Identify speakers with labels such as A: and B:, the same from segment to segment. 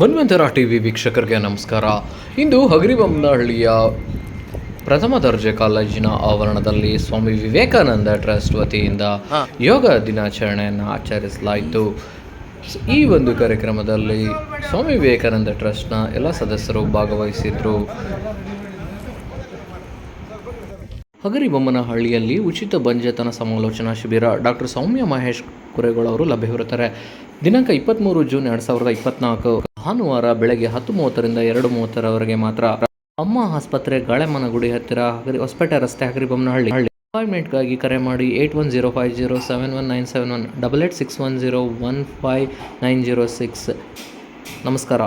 A: ಮನ್ವಂತರ TV ವೀಕ್ಷಕರಿಗೆ ನಮಸ್ಕಾರ. ಇಂದು ಹಗರಿಬೊಮ್ಮನಹಳ್ಳಿಯ ಪ್ರಥಮ ದರ್ಜೆ ಕಾಲೇಜಿನ ಆವರಣದಲ್ಲಿ ಸ್ವಾಮಿ ವಿವೇಕಾನಂದ ಟ್ರಸ್ಟ್ ವತಿಯಿಂದ ಯೋಗ ದಿನಾಚರಣೆಯನ್ನು ಆಚರಿಸಲಾಯಿತು. ಈ ಒಂದು ಕಾರ್ಯಕ್ರಮದಲ್ಲಿ ಸ್ವಾಮಿ ವಿವೇಕಾನಂದ ಟ್ರಸ್ಟ್ನ ಎಲ್ಲ ಸದಸ್ಯರು ಭಾಗವಹಿಸಿದ್ರು. ಹಗರಿಬೊಮ್ಮನಹಳ್ಳಿಯಲ್ಲಿ ಉಚಿತ ಬಂಜೆತನ ಸಮಾಲೋಚನಾ ಶಿಬಿರ ಡಾಕ್ಟರ್ ಸೌಮ್ಯ ಮಹೇಶ್ ಕುರೆಗೋಳ ಅವರು ಲಭ್ಯವಿರುತ್ತಾರೆ. ದಿನಾಂಕ ಇಪ್ಪತ್ತ್ಮೂರು ಜೂನ್ ಎರಡು ಸಾವಿರದ ಇಪ್ಪತ್ನಾಲ್ಕು. ಭಾನುವಾರ ಬೆಳಗ್ಗೆ ಹತ್ತು ಮೂವತ್ತರಿಂದ ಎರಡು ಮೂವತ್ತರವರೆಗೆ ಮಾತ್ರ ಅಮ್ಮ ಆಸ್ಪತ್ರೆ ಗಾಳೆಮನಗುಡಿ ಹತ್ತಿರ ಹೊಸಪೇಟೆ ರಸ್ತೆ ಹಗರಿಬೊಮ್ಮನಹಳ್ಳಿ. ಹಳ್ಳಿ ಅಪಾಯಿಂಟ್ಮೆಂಟ್ಗಾಗಿ ಕರೆ ಮಾಡಿ eight one zero five zero seven one nine seven one double eight six one zero one five nine zero six. ನಮಸ್ಕಾರ.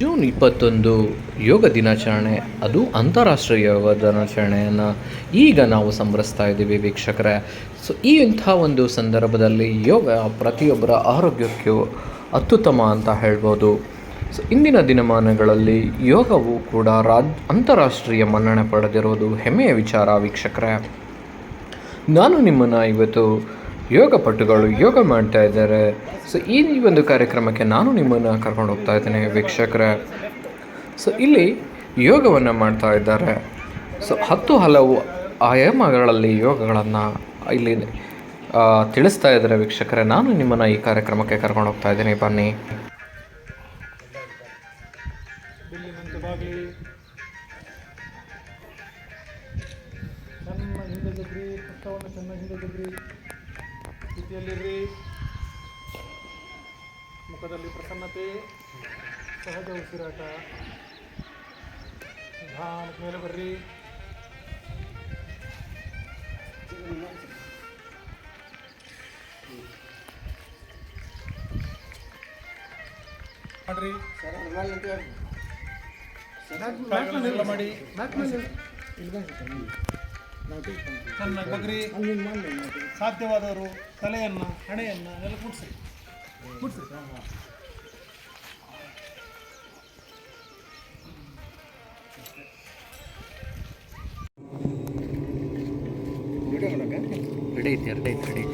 A: ಜೂನ್ ಇಪ್ಪತ್ತೊಂದು ಯೋಗ ದಿನಾಚರಣೆ, ಅದು ಅಂತಾರಾಷ್ಟ್ರೀಯ ಯೋಗ ದಿನಾಚರಣೆಯನ್ನು ಈಗ ನಾವು ಸಂಭ್ರಮಿಸ್ತಾ ಇದ್ದೀವಿ ವೀಕ್ಷಕರೇ. ಸೊ, ಈ ಇಂಥ ಒಂದು ಸಂದರ್ಭದಲ್ಲಿ ಯೋಗ ಪ್ರತಿಯೊಬ್ಬರ ಆರೋಗ್ಯಕ್ಕೂ ಅತ್ಯುತ್ತಮ ಅಂತ ಹೇಳ್ಬೋದು. ಸೊ ಇಂದಿನ ದಿನಮಾನಗಳಲ್ಲಿ ಯೋಗವು ಕೂಡ ರಾಜ್, ಅಂತಾರಾಷ್ಟ್ರೀಯ ಮನ್ನಣೆ ಪಡೆದಿರುವುದು ಹೆಮ್ಮೆಯ ವಿಚಾರ ವೀಕ್ಷಕರೇ. ನಾನು ನಿಮ್ಮನ್ನು ಇವತ್ತು ಯೋಗ ಪಟುಗಳು ಯೋಗ ಮಾಡ್ತಾ ಇದ್ದಾರೆ. ಸೊ ಈ ಒಂದು ಕಾರ್ಯಕ್ರಮಕ್ಕೆ ನಾನು ನಿಮ್ಮನ್ನು ಕರ್ಕೊಂಡು ಹೋಗ್ತಾ ಇದ್ದೇನೆ ವೀಕ್ಷಕರೇ. ಸೊ ಇಲ್ಲಿ ಯೋಗವನ್ನು ಮಾಡ್ತಾ ಇದ್ದಾರೆ. ಸೊ ಹತ್ತು ಹಲವು ಆಯಾಮಗಳಲ್ಲಿ ಯೋಗಗಳನ್ನು ಇಲ್ಲಿ ತಿಳಿಸ್ತಾ ಇದ್ದಾರೆ ವೀಕ್ಷಕರೇ. ನಾನು ನಿಮ್ಮನ್ನು ಈ ಕಾರ್ಯಕ್ರಮಕ್ಕೆ ಕರ್ಕೊಂಡು ಹೋಗ್ತಾ ಇದ್ದೀನಿ. ಬನ್ನಿ.
B: ಮುಖದಲ್ಲಿ ಪ್ರಸನ್ನತೆ ಸಹಜ ಉಸಿರಾಟ. ಮೇಲೆ ಬರ್ರಿ. ಮಾಡ್ರಿ. ಮಾಡಿ ಚೆನ್ನಾಗಿ ಬಗ್ರಿ ಸಾಧ್ಯವಾದವರು ತಲೆಯನ್ನ ಹಣೆಯನ್ನ ಎಲ್ಲ ಕುಡ್ಸಿ. ಕುಡ್ಸಿ.
A: ರೆಡಿ ಐತಿ ರೆಡಿ ಐತಿ ರೆಡಿ